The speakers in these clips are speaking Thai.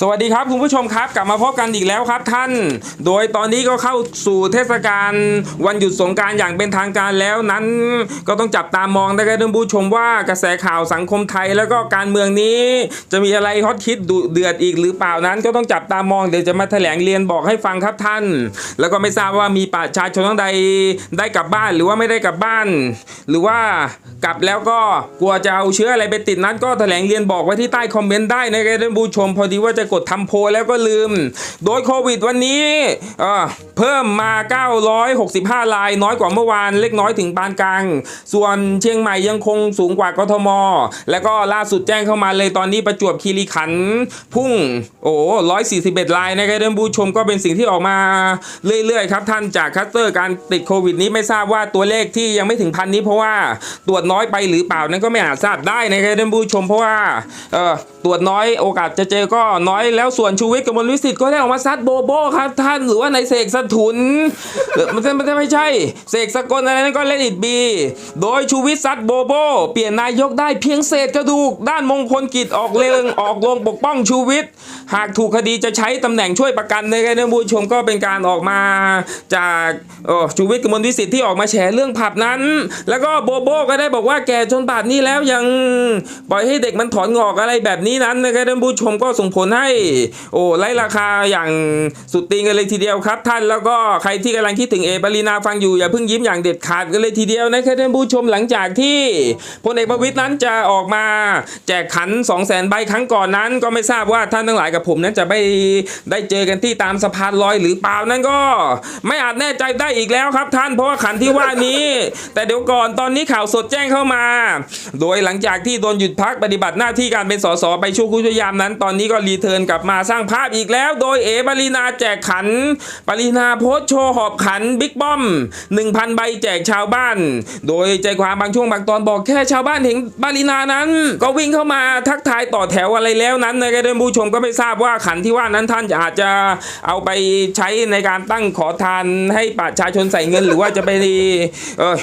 สวัสดีครับคุณผู้ชมครับ กลับมาพบกันอีกแล้วครับท่าน โดยตอนนี้ก็เข้าสู่เทศกาลวันหยุดสงการอย่างเป็นทางการแล้วนั้น ก็ต้องจับตามองนะครับท่านผู้ชมว่ากระแสข่าวสังคมไทยแล้วก็การเมืองนี้ จะมีอะไรฮอตฮิตดุเดือดอีกหรือเปล่านั้น ก็ต้องจับตามองเดี๋ยวจะมาแถลงเรียนบอกให้ฟังครับท่าน แล้วก็ไม่ทราบว่ามีประชาชนทั้งใดได้กลับบ้านหรือว่าไม่ได้กลับบ้าน หรือว่ากลับแล้วก็กลัวจะเอาเชื้ออะไรไปติดนั้น ก็แถลงเรียนบอกไว้ที่ใต้คอมเมนต์ได้นะครับท่านผู้ชมพอดีว่าจะกดทำโพลแล้วก็ลืม โดยโควิดวันนี้เพิ่มมา 965 ราย น้อยกว่าเมื่อวานเล็กน้อยถึงปานกลาง ส่วนเชียงใหม่ยังคงสูงกว่ากทม แล้วก็ล่าสุดแจ้งเข้ามาเลยตอนนี้ประจวบคีรีขันธ์พุ่งโอ้141รายนะครับท่านผู้ชมก็เป็นสิ่งที่ออกมาเรื่อยๆครับท่านจากคัสเตอร์การติดโควิดนี้ไม่ทราบว่าตัวเลขที่ยังไม่ถึงพันนี้เพราะว่าตรวจน้อยไปหรือเปล่านั้นก็ไม่อาจทราบได้นะครับท่านผู้ชมเพราะว่าเออตรวจน้อยโอกาสจะเจอก็น้อยแล้วส่วนชูวิทย์กับมลวิสิทธิ์ก็ได้ออกมาซัดโบโบครับท่านหรือว่าในเสกสะทุนมันมันไม่ใช่เสกสกลอะไรนั้นก็เล่นอิดบีโดยชูวิทย์ซัดโบโบ เปลี่ยนนายกได้เพียงเศษกระดูก ด้านมงคลกิจออกเรงออกลงปกป้องชูวิทย์หากถูกคดีจะใช้ตำแหน่งช่วยประกันในะครับท่านผู้ชมก็เป็นการออกมาจากชูวิทย์กับมลวิสิทธิ์ที่ออกมาแฉเรื่องผับนั้น แล้วก็โบโบก็ได้บอกว่าแก่จนป่านนี้แล้วยังปล่อยให้เด็กมันถอนงอกอะไรแบบนี้นั้นนะครับท่านผู้ชมก็ส่งผลให้ให้โอ้ไล่ราคาอย่างสุดติงกันเลยทีเดียวครับ ท่านแล้วก็ใครที่กำลังคิดถึงเอปรีนาฟังอยู่อย่าเพิ่งยิ้มอย่างเด็ดขาดกันเลยทีเดียวนะครับท่านผู้ชมหลังจากที่พลเอกประวิตยนั้นจะออกมาแจกขัน 2 0 0 0 0 0ใบครั้งก่อนนั้น ก็ไม่ทราบว่าท่านทั้งหลายกับผมนั้นจะไปได้เจอกันที่ตามสะพานลอยหรือเปล่านั้นก็ ไม่อาจแน่ใจได้อีกแล้วครับท่านเพราะว่าขันที่ว่านี้ แต่เดี๋ยวก่อนตอนนี้ข่าวสดแจ้งเข้ามา โดยหลังจากที่โดนหยุดพักปฏิบัติหน้าที่การเป็นสสไปช่วครู่ชั่วยามนั้น ตอนนี้ก็รีเทร์นกลับมาสร้างภาพอีกแล้ว โดยเอปรินาแจกขัน ปรินาโพสโชว์หอบขันบิ๊กบ้อม 1,000 ใบแจกชาวบ้าน โดยใจความบางช่วงบางตอนบอกแค่ชาวบ้านเห็นปรินานั้น ก็วิ่งเข้ามาทักทายต่อแถวอะไรแล้วนั้นนะครับท่านผู้ชมก็ไม่ทราบว่าขันที่ว่านั้นท่านอาจจะเอาไปใช้ในการตั้งขอทานให้ประชาชนใส่เงิน หรือว่าจะไป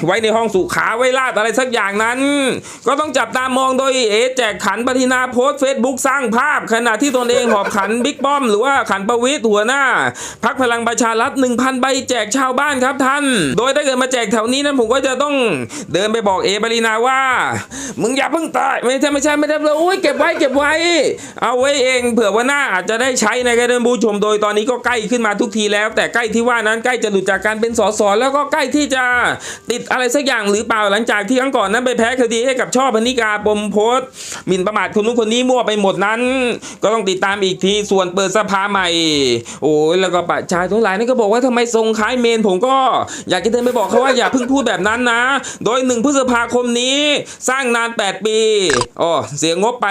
ไว้ในห้องสุขาไว้ลาดอะไรสักอย่างนั้น ก็ต้องจับตามองโดยเอแจกขันปรินาโพสเฟซบุ๊กสร้างภาพขณะที่ตนเองเองหอบขันบิ๊กป้อมหรือว่าขันประวิตรหัวหน้า พักพลังประชารัฐ1,000ใบแจกชาวบ้านครับท่าน โดยถ้าเกิดมาแจกแถวนี้นั้นผมก็จะต้องเดินไปบอกเอปรินาว่า มึงอย่าเพิ่งตายไม่ใช่ไม่ใช่ไม่ได้เลยโอ้ยเก็บไว้เก็บไว้ เอาไว้เองเผื่อว่าหน้าอาจจะได้ใช้ในะครับท่านผู้ชมโดยตอนนี้ก็ใกล้ขึ้นมาทุกทีแล้ว แต่ใกล้ที่ว่านั้นใกล้จะหลุดจากการเป็นสสแล้วก็ใกล้ที่จะติดอะไรสักอย่างหรือเปล่าหลังจากที่ครั้งก่อนนั้นไปแพ้คดีให้กับช่อพนิกาปมโพสหมิ่นประมาทคนนู้นคนนี้มั่วไปหมดนั้น ก็ต้องติดตามอีกทีส่วนเปิดสภาใหม่ โอ้ยแล้วก็ประชาชนทั้งหลายนั่นก็บอกว่าทำไมทรงคล้ายเมน ผมก็อยากจะเดินไปบอกเขาว่าอย่าเพิ่งพูดแบบนั้นนะ โดยหนึ่งพฤษภาคมนี้สร้างนาน 8 ปีอ๋อเสียงบไป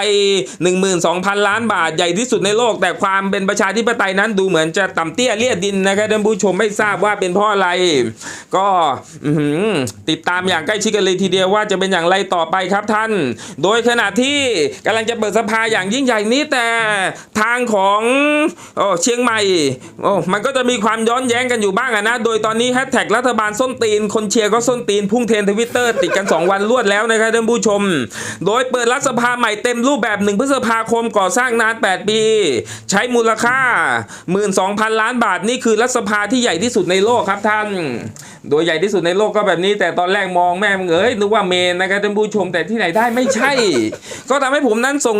12,000 ล้านบาทใหญ่ที่สุดในโลก แต่ความเป็นประชาธิปไตยนั้นดูเหมือนจะต่ำเตี้ยเลียดดินนะครับท่านผู้ชมไม่ทราบว่าเป็นเพราะอะไร ก็ติดตามอย่างใกล้ชิดกันเลยทีเดียวว่าจะเป็นอย่างไรต่อไปครับท่าน โดยขณะที่กำลังจะเปิดสภาอย่างยิ่งใหญ่นี้แต่ทางของโอ้เชียงใหม่โอ้มันก็จะมีความย้อนแย้งกันอยู่บ้างอะนะ โดยตอนนี้แฮชแท็กรัฐบาลส้นตีน คนเชียร์ก็ส้นตีน พุ่งเทรนทวิตเตอร์ติดกัน 2 วันรวดแล้วนะครับท่านผู้ชม โดยเปิดรัฐสภาใหม่เต็มรูปแบบ1พฤษภาคมก่อสร้างนาน 8 ปี ใช้มูลค่า 12,000 ล้านบาทนี่คือรัฐสภาที่ใหญ่ที่สุดในโลกครับท่าน โดยใหญ่ที่สุดในโลกก็แบบนี้ แต่ตอนแรกมองแม่มึงเอ้ยนึกว่าเมนนะครับท่านผู้ชมแต่ที่ไหนได้ไม่ใช่ ก็ทำให้ผมนั้นส่ง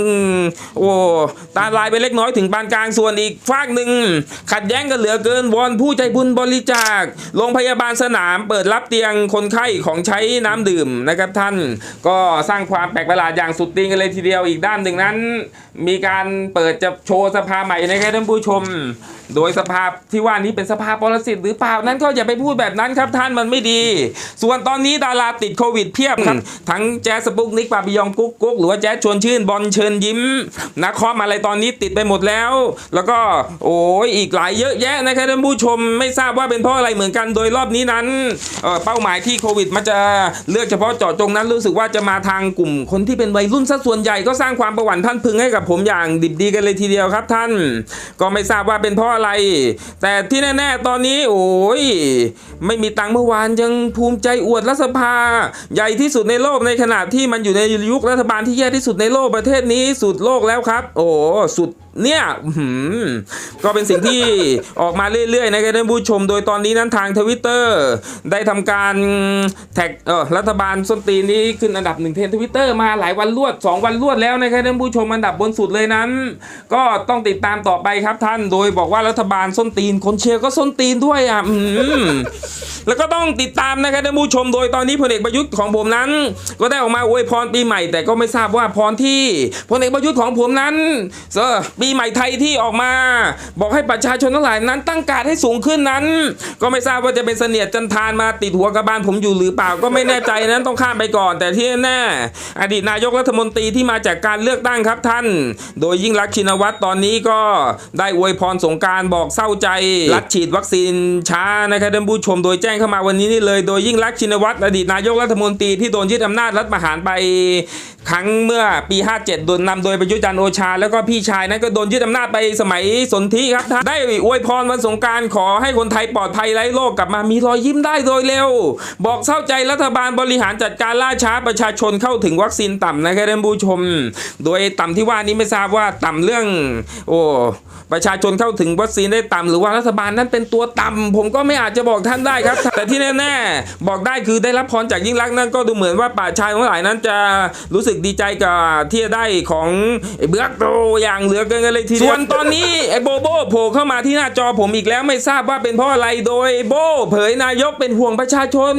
โอ้ตาลายไปเล็กน้อยถึงปานกลางส่วนอีกฝากหนึ่ง ขัดแย้งกันเหลือเกินวอนผู้ใจบุญบริจาคโรงพยาบาลสนามเปิดรับเตียงคนไข้ของใช้น้ำดื่มนะครับท่าน ก็สร้างความแปลกประหลาดอย่างสุดติงกันเลยทีเดียวอีกด้านหนึ่งนั้น มีการเปิดจะโชว์สภาใหม่นะครับท่านผู้ชม โดยสภาที่ว่านี้เป็นสภาปรสิตหรือเปล่านั้นก็อย่าไปพูดแบบนั้นครับท่านมันไม่ดี ส่วนตอนนี้ดาราติดโควิดเพียบครับทั้งแจ๊สสปุกนิกปาปิยองกุ๊กกุ๊กหรือว่าแจ๊สชวนชื่นบอลเชิญยิ้มนักคอมอะไรตอนนี้ติดไปหมดแล้ว แล้วก็โอ้ยอีกหลายเยอะแยะนะครับท่านผู้ชมไม่ทราบว่าเป็นเพราะอะไรเหมือนกันโดยรอบนี้นั้นเอ่อเป้าหมายที่โควิดมันจะเลือกเฉพาะเจาะจงนั้นรู้สึกว่าจะมาทางกลุ่มคนที่เป็นวัยรุ่นซะส่วนใหญ่ก็สร้างความประหวั่นท่านพึงให้กับผมอย่างดิบดีกันเลยทีเดียวครับท่าน ก็ไม่ทราบว่าเป็นเพราะอะไร แต่ที่แน่ ๆ ตอนนี้ โอ้ยไม่มีตังค์งเมื่อวานยังภูมิใจอวดรัฐสภา ใหญ่ที่สุดในโลกในขณะที่มันอยู่ในยุครัฐบาลที่แย่ที่สุดในโลกประเทศนี้สุดโลกแล้วครับ โอ้สุดเนี่ยก็เป็นสิ่งที่ออกมาเรื่อยๆนะครับท่านผู้ชม โดยตอนนี้นั้นทางทวิตเตอร์ได้ทำการแท็กเออรัฐบาลส้นตีนนี้ขึ้นอันดับหนึ่งเทนทวิตเตอร์มาหลายวันรวด 2 วันรวดแล้วนะครับท่านผู้ชมอันดับบนสุดเลยนั้น ก็ต้องติดตามต่อไปครับท่าน โดยบอกว่ารัฐบาลส้นตีนคนเชียร์ก็ส้นตีนด้วยอะอื้อหือแล้วก็ต้องติดตามนะครับท่านผู้ชม โดยตอนนี้พลเอกประยุทธ์ของผมนั้น ก็ได้ออกมาอวยพรปีใหม่ แต่ก็ไม่ทราบว่าพรที่พลเอกประยุทธ์ของผมนั้นเออปีใหม่ไทยที่ออกมา บอกให้ประชาชนทั้งหลายนั้น ตั้งการให้สูงขึ้นนั้น ก็ไม่ทราบว่าจะเป็นเสนียดจันทานมาติดหัวกระบาลผมอยู่หรือเปล่าก็ไม่แน่ใจนั้นต้องข้ามไปก่อน แต่ที่แน่อดีตนายกรัฐมนตรีที่มาจากการเลือกตั้งครับท่าน โดยยิ่งรักชินวัตรตอนนี้ก็ได้อวยพรสงการบอกเศร้าใจรัดฉีดวัคซีนช้านะครับท่านผู้ชมโดยแจ้งเข้ามาวันนี้นี่เลย โดยยิ่งรักชินวัตรอดีตนายกรัฐมนตรีที่โดนยึดอำนาจรัฐประหารไปครั้งเมื่อปี 57 โดนนำโดยประยุจันทร์โอชา แล้วก็พี่ชายนั้นก็โดนยึดอำนาจไปสมัยสนธิครับท่านได้อวยพรวันสงการขอให้คนไทยปลอดภัยไร้โรคกลับมามีรอยยิ้มได้โดยเร็ว บอกเศร้าใจรัฐบาลบริหารจัดการล่าช้าประชาชนเข้าถึงวัคซีนต่ำนะครับท่านผู้ชม โดยต่ำที่ว่านี้ไม่ทราบว่าต่ำเรื่อง โอ้ ประชาชนเข้าถึงวัคซีนได้ต่ำหรือว่ารัฐบาลนั้นเป็นตัวต่ำผมก็ไม่อาจจะบอกท่านได้ครับ แต่ที่แน่ๆบอกได้คือได้รับพรจากยิ่งรักนั่นก็ดูเหมือนว่าป่าชายทั้งหลายนั้นจะรู้สึกดีใจกับที่ได้ของเบือกโตอย่างเหลือเกินกันเลยทีเดียวส่วนตอนนี้ไอ้โบโบโผล่เข้ามาที่หน้าจอผมอีกแล้วไม่ทราบว่าเป็นเพราะอะไรโดยโบเผยนายกเป็นห่วงประชาชน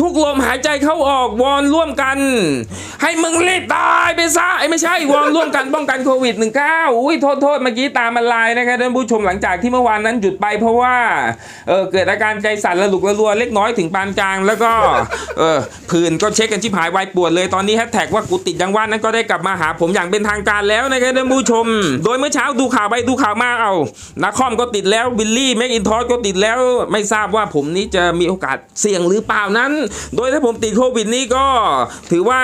ทุกลมหายใจเข้าออกวอนร่วมกัน ให้มึงรีบตายไปซะไอ้ไม่ใช่วอนร่วมกันป้องกันโควิด -19 อุ้ยโทษโทษเมื่อกี้ตามมันไลน์นะครับท่านผู้ชมหลังจากที่เมื่อวานนั้นหยุดไปเพราะว่าเออเกิดอาการใจสั่นระลุกระรัวเล็กน้อยถึงปานกลางแล้วก็เออผื่นก็เช็คกันชิบหายวายปวดเลยตอนนี้แฮชแท็กว่ากูติดยังว่านนั้นก็ได้กลับมาหาผมอย่างเป็นทางการแล้วนะครับท่านผู้ชม โดยเมื่อเช้าดูข่าวไปดูข่าวมาเอานักคอมก็ติดแล้วบิลลี่แม็กอินทอสก็ติดแล้วไม่ทราบว่าผมนี้จะมีโอกาสเสี่ยงหรือเปล่านั้น โดยถ้าผมติดโควิดนี้ก็ถือว่า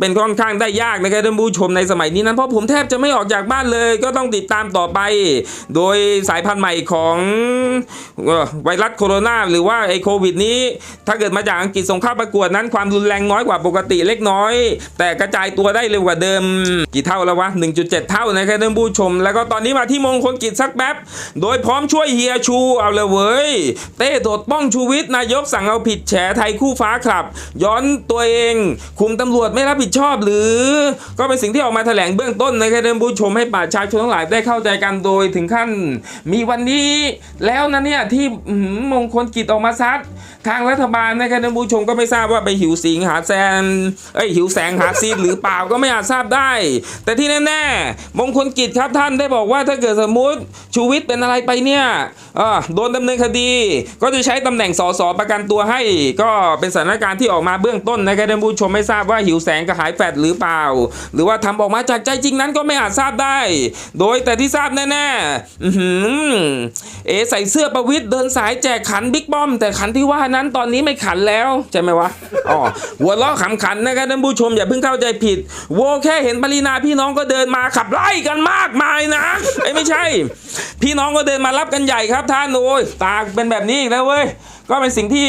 เป็นค่อนข้างได้ยากนะครับท่านผู้ชมในสมัยนี้นั้นเพราะผมแทบจะไม่ออกจากบ้านเลย ก็ต้องติดตามต่อไป โดยสายพันธุ์ใหม่ของไวรัสโคโรนาหรือว่าไอโควิดนี้ ถ้าเกิดมาจากอังกฤษส่งเข้าประกวดนั้น ความรุนแรงน้อยกว่าปกติเล็กน้อย แต่กระจายตัวได้เร็วกว่าเดิม กี่เท่าแล้ววะ 1.7 เท่านะครับท่านผู้ชม แล้วก็ตอนนี้มาที่มงคลกิจสักแป๊บ โดยพร้อมช่วยเฮียชูเอาเลยเว้ย เต้โดดป้องชูวิทย์นายกสั่งเอาผิดแฉไทยคู่ฟ้าครับ ย้อนตัวเอง คุมตำรวจไม่รับผิดชอบหรือ ก็เป็นสิ่งที่ออกมาแถลงเบื้องต้นนะครับท่านผู้ชมให้ประชาชนทั้งหลายได้เข้าใจกันโดยถึงขั้น มีวันนี้แล้วนะเนี่ยที่มงคลกิจออกมาซัดทางรัฐบาลนะครับท่านผู้ชมก็ไม่ทราบว่าไปหิวสิงหาแซนเอ้ยหิวแสงหาซีนหรือเปล่าก็ไม่อาจทราบได้ แต่ที่แน่ๆมงคลกิจครับท่านได้บอกว่าถ้าเกิดสมมุติชูวิทย์เป็นอะไรไปเนี่ยโดนดำเนินคดี ก็จะใช้ตำแหน่งสสประกันตัวให้ ก็เป็นสถานการณ์ที่ออกมาเบื้องต้นนะครับท่านผู้ชมไม่ทราบว่าหิวแสงกระหายแฟดหรือเปล่า หรือว่าทำออกมาจากใจจริงนั้นก็ไม่อาจทราบได้ โดยแต่ที่ทราบแน่ๆอื้อหือเอใส่เสื้อประวิทย์เดินสายแจกขันบิ๊กป้อม แต่ขันที่ว่านั้นตอนนี้ไม่ขันแล้ว ใช่ไหมวะอ๋อหัวล้อขำขันนะครับท่านผู้ชมอย่าเพิ่งเข้าใจผิด โวแค่เห็นปรินาพี่น้องก็เดินมาขับไล่กันมากมายนะไอ้ไม่ใช่ พี่น้องก็เดินมารับกันใหญ่ครับท่านโอ้ยตาเป็นแบบนี้อีกแล้วเว้ย ก็เป็นสิ่งที่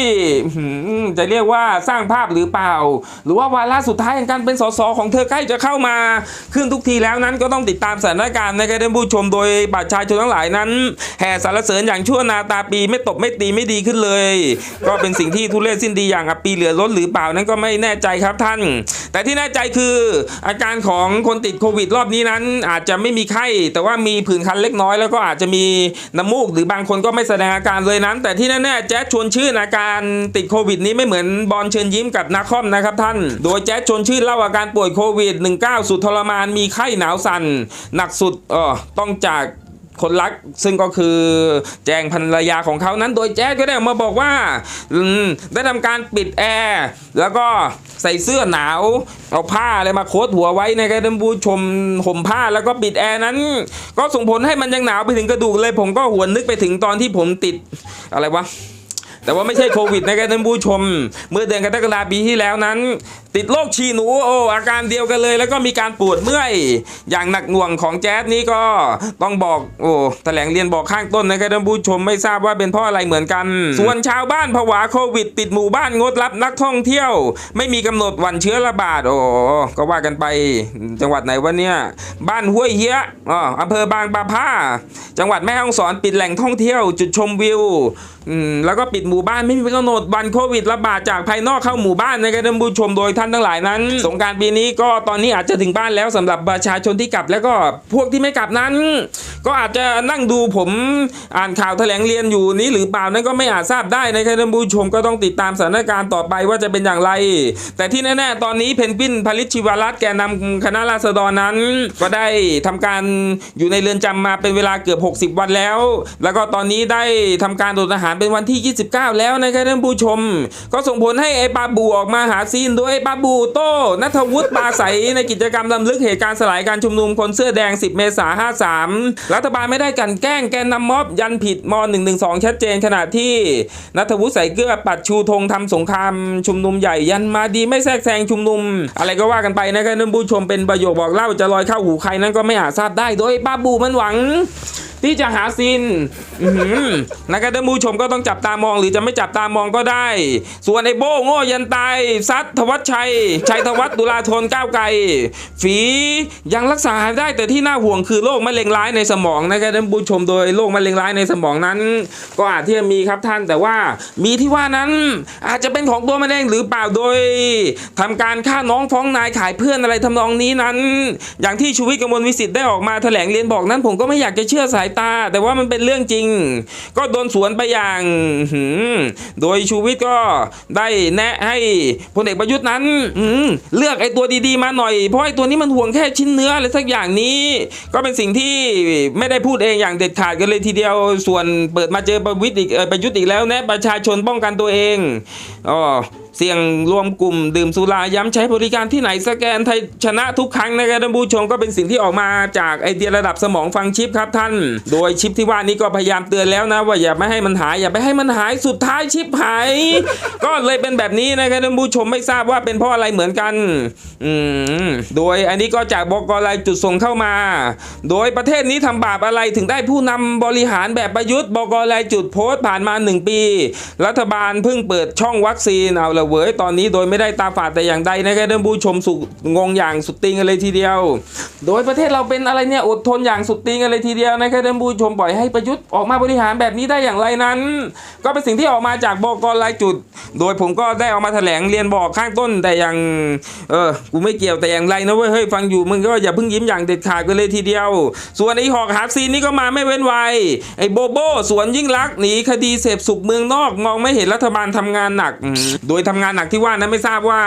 จะเรียกว่าสร้างภาพหรือเปล่า หรือว่าวาระสุดท้ายของการเป็นสสของเธอใกล้จะเข้ามาขึ้นทุกทีแล้วนั้นก็ต้องติดตามสถานการณ์นะครับท่านผู้ชมโดยประชาชนทั้งหลายนั้นแห่สรรเสริญอย่างชั่วนาตาปีไม่ตบไม่ตีไม่ดีขึ้นเลย ก็เป็นสิ่งที่ทุเรศสิ้นดีอย่างอับปีเหลือล้นหรือเปล่านั้นก็ไม่แน่ใจครับท่าน แต่ที่แน่ใจคืออาการของคนติดโควิดรอบนี้นั้น อาจจะไม่มีไข้ แต่ว่ามีผื่นคันเล็กน้อยแล้วก็อาจจะมีน้ำมูกหรือบางคนก็ไม่แสดงอาการเลยนั้น แต่ที่แน่ๆแจ๊ดชวนชื่นอาการติดโควิดนี้ไม่เหมือนบอลเชิญยิ้มกับนาคอมนะครับท่าน โดยแจ๊ดชวนชื่นเล่าอาการป่วยโควิด 19 สุดทรมานมีไข้หนาวสั่นหนักสุดเออต้องจากคนรักซึ่งก็คือแจงภรรยาของเขานั้นโดยแจ๊ดก็ได้มาบอกว่าได้ทำการปิดแอร์แล้วก็ใส่เสื้อหนาวเอาผ้าอะไรมาโคดหัวไว้นะครับท่านผู้ชมห่มผ้าแล้วก็ปิดแอร์นั้น ก็ส่งผลให้มันยังหนาวไปถึงกระดูกเลย ผมก็หวนนึกไปถึงตอนที่ผมติดอะไรวะ แต่ว่าไม่ใช่โควิดนะครับท่านผู้ชม เมื่อเดือนกรกฎาคมปีที่แล้วนั้นติดโรคฉี่หนูโอ้อาการเดียวกันเลย แล้วก็มีการปวดเมื่อย อย่างหนักหน่วงของแจ๊สนี้ก็ต้องบอกโอ้แถลงเรียนบอกข้างต้นนะครับท่านผู้ชมไม่ทราบว่าเป็นเพราะอะไรเหมือนกัน ส่วนชาวบ้านผวาโควิดติดหมู่บ้านงดรับนักท่องเที่ยว ไม่มีกำหนดวันเชื้อระบาดโอ้ก็ว่ากันไปจังหวัดไหนวะเนี่ยบ้านห้วยเฮียอ๋ออำเภอบางปะผ้า จังหวัดแม่ฮ่องสอนปิดแหล่งท่องเที่ยว จุดชมวิวอืมแล้วก็ปิดหมู่บ้านไม่มีกำหนดวันโควิดระบาดจากภายนอกเข้าหมู่บ้านนะครับท่านผู้ชมโดยท่านทั้งหลายนั้น สงการปีนี้ก็ตอนนี้อาจจะถึงบ้านแล้วสำหรับประชาชนที่กลับ แล้วก็พวกที่ไม่กลับนั้น ก็อาจจะนั่งดูผมอ่านข่าวแถลงเรียนอยู่นี้หรือเปล่านั้นก็ไม่อาจทราบได้นะครับท่านผู้ชมก็ต้องติดตามสถานการณ์ต่อไปว่าจะเป็นอย่างไร แต่ที่แน่ๆตอนนี้เพนกวินผลิตชิวรัตแกนนำคณะราษฎรนั้น ก็ได้ทำการอยู่ในเรือนจำมาเป็นเวลาเกือบ 60 วันแล้ว แล้วก็ตอนนี้ได้ทำการโดดอาหารเป็นวันที่ 29 แล้วนะครับท่านผู้ชม ก็ส่งผลให้ไอ้ปาบูออกมาหาซีนโดยไอ้ปาาบูโต้นัทวุฒิปาใสในกิจกรรมลำลึกเหตุการณ์สลายการชุมนุมคนเสื้อแดง 10 เมษายน 53 รัฐบาลไม่ได้กันแกล้งแกนนำม็อบยันผิดม .112 ชัดเจนขณะที่นัทวุฒิใส่เกลือปัดชูธงทำสงครามชุมนุมใหญ่ยันมาดีไม่แทรกแซงชุมนุม อะไรก็ว่ากันไปนะครับท่านผู้ชมเป็นประโยคบอกเล่าจะลอยเข้าหูใครนั้นก็ไม่อาจทราบได้ โดยป้าบูมันหวัง ที่จะหาซินนะครับท่านผู้ชมก็ต้องจับตามองหรือจะไม่จับตามองก็ได้ ส่วนไอ้โบ้โง่ยันตายซัดธวัชชัย ชัยธวัฒตุลาธนก้าวไกล ฝียังรักษาหายได้แต่ที่น่าห่วงคือโรคมะเร็งร้ายในสมองนะครับท่านผู้ชมโดยโรคมะเร็งร้ายในสมองนั้น ก็อาจที่จะมีครับท่านแต่ว่ามีที่ว่านั้นอาจจะเป็นของตัวมะเร็งหรือเปล่าโดยทำการฆ่าน้องฟ้องนายขายเพื่อนอะไรทำนองนี้นั้น อย่างที่ชูวิทย์กมลวิสิทธิ์ได้ออกมาแถลงเรียนบอกนั้น ผมก็ไม่อยากจะเชื่อสายตา แต่ว่ามันเป็นเรื่องจริง ก็โดนสวนไปอย่างโดยชูวิทย์ก็ได้แนะให้พลเอกประยุทธ์นั้นเลือกไอ้ตัวดีๆมาหน่อย เพราะไอ้ตัวนี้มันห่วงแค่ชิ้นเนื้ออะไรสักอย่างนี้ ก็เป็นสิ่งที่ไม่ได้พูดเองอย่างเด็ดขาดกันเลยทีเดียวส่วนเปิดมาเจอประวิตรอีกประยุทธ์อีกแล้วนะประชาชนป้องกันตัวเองอ๋อ เสี่ยงรวมกลุ่มดื่มสุราย้ำใช้บริการที่ไหนสแกนไทยชนะทุกครั้งนะครับท่านผู้ชมก็เป็นสิ่งที่ออกมาจากไอเดียระดับสมองฟังชิปครับท่าน โดยชิปที่ว่านี้ก็พยายามเตือนแล้วนะว่าอย่าไม่ให้มันหายอย่าไปให้มันหายสุดท้ายชิปหาย ก็เลยเป็นแบบนี้นะครับท่านผู้ชมไม่ทราบว่าเป็นเพราะอะไรเหมือนกันอืมโดยอันนี้ก็จากบกรายจุดส่งเข้ามา โดยประเทศนี้ทำบาปอะไรถึงได้ผู้นำบริหารแบบประยุทธ์บกรายจุดโพสต์ผ่านมา 1 ปี รัฐบาลเพิ่งเปิดช่องวัคซีนเอาละว้ยตอนนี้โดยไม่ได้ตาฝาดแต่อย่างใดนะครับท่านผู้ชมสุดงงอย่างสุดติงกันเลยทีเดียว โดยประเทศเราเป็นอะไรเนี่ยอดทนอย่างสุดติงกันเลยทีเดียวนะครับท่านผู้ชมปล่อยให้ประยุทธ์ออกมาบริหารแบบนี้ได้อย่างไรนั้น ก็เป็นสิ่งที่ออกมาจากบกรายจุด โดยผมก็ได้ออกมาแถลงเรียนบอกข้างต้นแต่อย่างเออกูไม่เกี่ยวแต่อย่างไรนะเว้ยเฮ้ยฟังอยู่มึงก็อย่าเพิ่งยิ้มอย่างเด็ดขาดกันเลยทีเดียว ส่วนไอ้หอกหาซีนนี่ก็มาไม่เว้นไวไอ้โบโบสวนยิ่งรักหนีคดีเสพสุขเมืองนอกมองไม่เห็นรัฐบาลทำงานหนัก โดยทำงานหนักที่ว่านั้นไม่ทราบว่า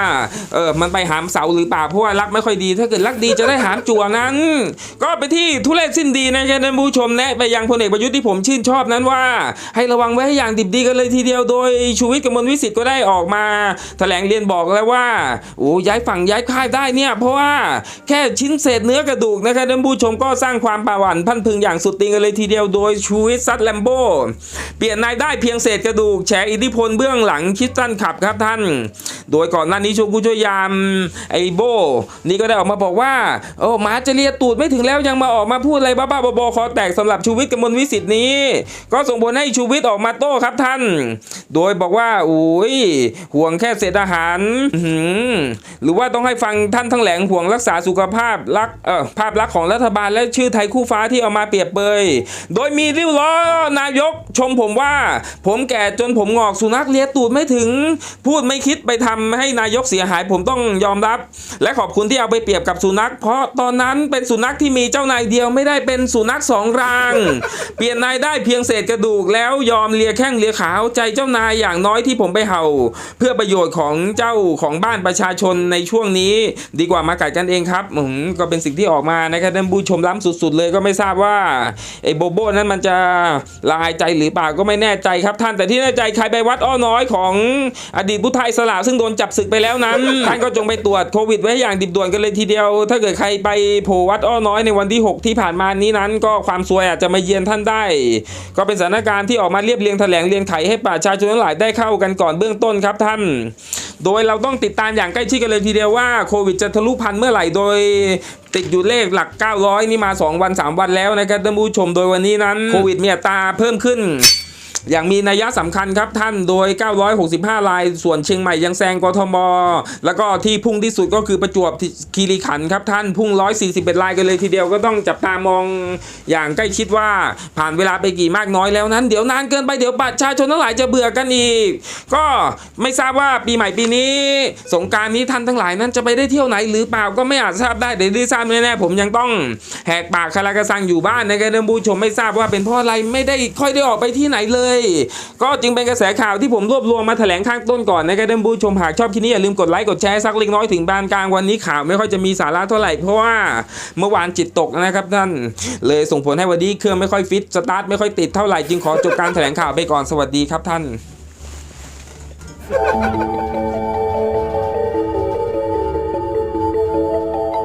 เออมันไปหามเสาหรือเปล่าเพราะว่ารักไม่ค่อยดี ถ้าเกิดรักดีจะได้หามจั่วนั้น ก็ไปที่ทุเรศสิ้นดีนะครับท่านผู้ชมแนะไปยังพลเอกประยุทธ์ที่ผมชื่นชอบนั้นว่า ให้ระวังไว้ให้อย่างดิบดีกันเลยทีเดียวโดยชูวิทย์กมลวิสิทธิ์ก็ได้ออกมา แถลงเรียนบอกแล้วว่าโอ้ย้ายฝั่งย้ายค่ายได้เนี่ยเพราะว่าแค่ชิ้นเศษเนื้อกระดูกนะครับท่านผู้ชมก็สร้างความป่าหวันพันพึงอย่างสุดติงกันเลยทีเดียวโดยชูวิทย์ซัดแลมโบเปลี่ยนนายได้เพียงเศษกระดูกแฉอิทธิพลเบื้องหลังคิดสั้นขับครับท่านโดยก่อนหน้านี้ชูผู้ช่วยยามไอโบ นี่ก็ได้ออกมาบอกว่าโอ้หมาจะเลียตูดไม่ถึงแล้วยังมาออกมาพูดอะไรบ้าๆบอๆคอแตกสำหรับชูวิทย์กมลวิสิทธิ์นี้ ก็ส่งผลให้ชูวิทย์ออกมาโต้ครับท่าน โดยบอกว่าโอ้ยห่วงแค่เศษอาหารอื้อหือหรือว่าต้องให้ฟังท่านทั้งแหลงห่วงรักษาสุขภาพลักเออภาพลักษณ์ของรัฐบาลและชื่อไทยคู่ฟ้าที่เอามาเปรียบเปย โดยมีริ้วล้อนายกชมผมว่า ผมแก่จนผมงอกสุนัขเลียตูดไม่ถึง พูดไม่คิดไปทำให้นายกเสียหายผมต้องยอมรับ และขอบคุณที่เอาไปเปรียบกับสุนัข เพราะตอนนั้นเป็นสุนัขที่มีเจ้านายเดียวไม่ได้เป็นสุนัขสองราง เปลี่ยนนายได้เพียงเศษกระดูกแล้วยอมเลียแข้งเลียขาใจเจ้านายอย่างน้อยที่ผมไปเห่า เพื่อประโยชน์ของเจ้าของบ้านประชาชนในช่วงนี้ ดีกว่ามากัดกันเองครับก็เป็นสิ่งที่ออกมานะครับท่านผู้ชมล้ำสุด ๆ เลยก็ไม่ทราบว่าไอ้โบโบนั้นมันจะละอายใจหรือเปล่าก็ไม่แน่ใจครับท่านแต่ที่แน่ใจใครไปวัดอ้อน้อยของอดีตผู้ไทยสละซึ่งโดนจับศึกไปแล้วนั้น ท่านก็จงไปตรวจโควิดไว้ให้อย่างดิบด่วนกันเลยทีเดียว ถ้าเกิดใครไปโผล่วัดอ้อน้อยในวันที่ 6 ที่ผ่านมานี้นั้น ก็ความซวยอาจจะมาเยือนท่านได้ ก็เป็นสถานการณ์ที่ออกมาเรียบเรียงแถลงเรียงไขให้ประชาชนทั้งหลายได้เข้ากันก่อนเบื้องต้นครับท่าน โดยเราต้องติดตามอย่างใกล้ชิดกันเลยทีเดียวว่าโควิดจะทะลุพันเมื่อไหร่โดยติดอยู่เลขหลัก 900 นี่มา 2 วัน 3 วันแล้วนะครับท่านผู้ชมโดยวันนี้นั้นโควิดมีอัตราเพิ่มขึ้น อย่างมีนัยสำคัญครับท่านโดย 965 ราย ส่วนเชียงใหม่ยังแซงกทม แล้วก็ที่พุ่งที่สุดก็คือประจวบคีรีขันธ์ครับท่านพุ่ง 141 รายกันเลยทีเดียวก็ต้องจับตามองอย่างใกล้ชิดว่าผ่านเวลาไปกี่มากน้อยแล้วนั้น เดี๋ยวนานเกินไปเดี๋ยวประชาชนทั้งหลายจะเบื่อกันอีก ก็ไม่ทราบว่าปีใหม่ปีนี้ สงการนี้ท่านทั้งหลายนั้นจะไปได้เที่ยวไหนหรือเปล่าก็ไม่อาจทราบได้แต่ที่ทราบแน่ๆผมยังต้องแหกปากคาราคาซังอยู่บ้านนะครับท่านผู้ชมไม่ทราบว่าเป็นเพราะอะไรไม่ได้ค่อยได้ออกไปที่ไหนเลยก็จึงเป็นกระแสข่าวที่ผมรวบรวมมาแถลงข้างต้นก่อนนะครับท่านผู้ชมหากชอบคลิปนี้อย่าลืมกดไลค์กดแชร์สักเล็กน้อยถึงบานกลางวันนี้ข่าวไม่ค่อยจะมีสาระเท่าไหร่เพราะว่าเมื่อวานจิตตกนะครับท่านเลยส่งผลให้วันนี้เครื่องไม่ค่อยฟิตสตาร์ทไม่ค่อยติดเท่าไหร่จึงขอจบการแถลงข่าวไปก่อนสวัสดีครับท่าน